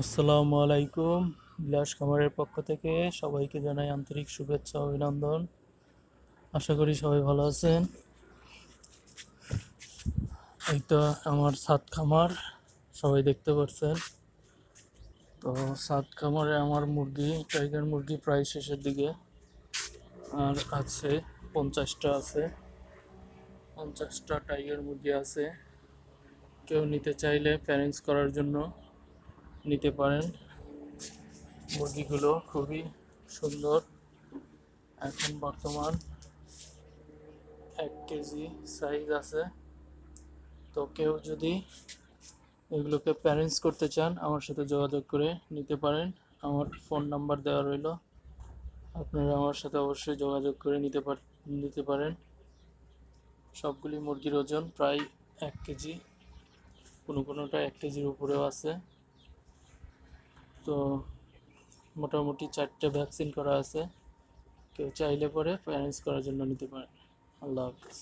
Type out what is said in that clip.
আসসালামু আলাইকুম। বিলাস খামারের পক্ষ থেকে সবাইকে জানাই আন্তরিক শুভেচ্ছা অভিনন্দন। আশা করি সবাই ভালো আছেন। এই তো আমার সাত খামার, সবাই দেখতে পাচ্ছেন তো সাত খামারে আমার মুরগি, টাইগার মুরগি প্রায় শেষের দিকে। আর আছে পঞ্চাশটা আছে। পঞ্চাশটা টাইগার মুরগি আছে। কেউ নিতে চাইলে প্যারেন্টস করার জন্য নিতে পারেন। মুরগিগুলো খুবই সুন্দর। এখন বর্তমান এক কেজি সাইজ আছে। তো কেউ যদি এগুলোকে প্যারেন্টস করতে চান, আমার সাথে যোগাযোগ করে নিতে পারেন। আমার ফোন নাম্বার দেওয়া রইল। আপনারা আমার সাথে অবশ্যই যোগাযোগ করে নিতে পার, নিতে পারেন। সবগুলি মুরগির ওজন প্রায় এক কেজি। কোনো কোনোটা এক কেজির উপরেও আছে। তো মোটামুটি চারটে ভ্যাকসিন করা আছে। কেউ চাইলে পরে প্যারেন্টস করার জন্য নিতে পারে আল্লাহ হাফিজ।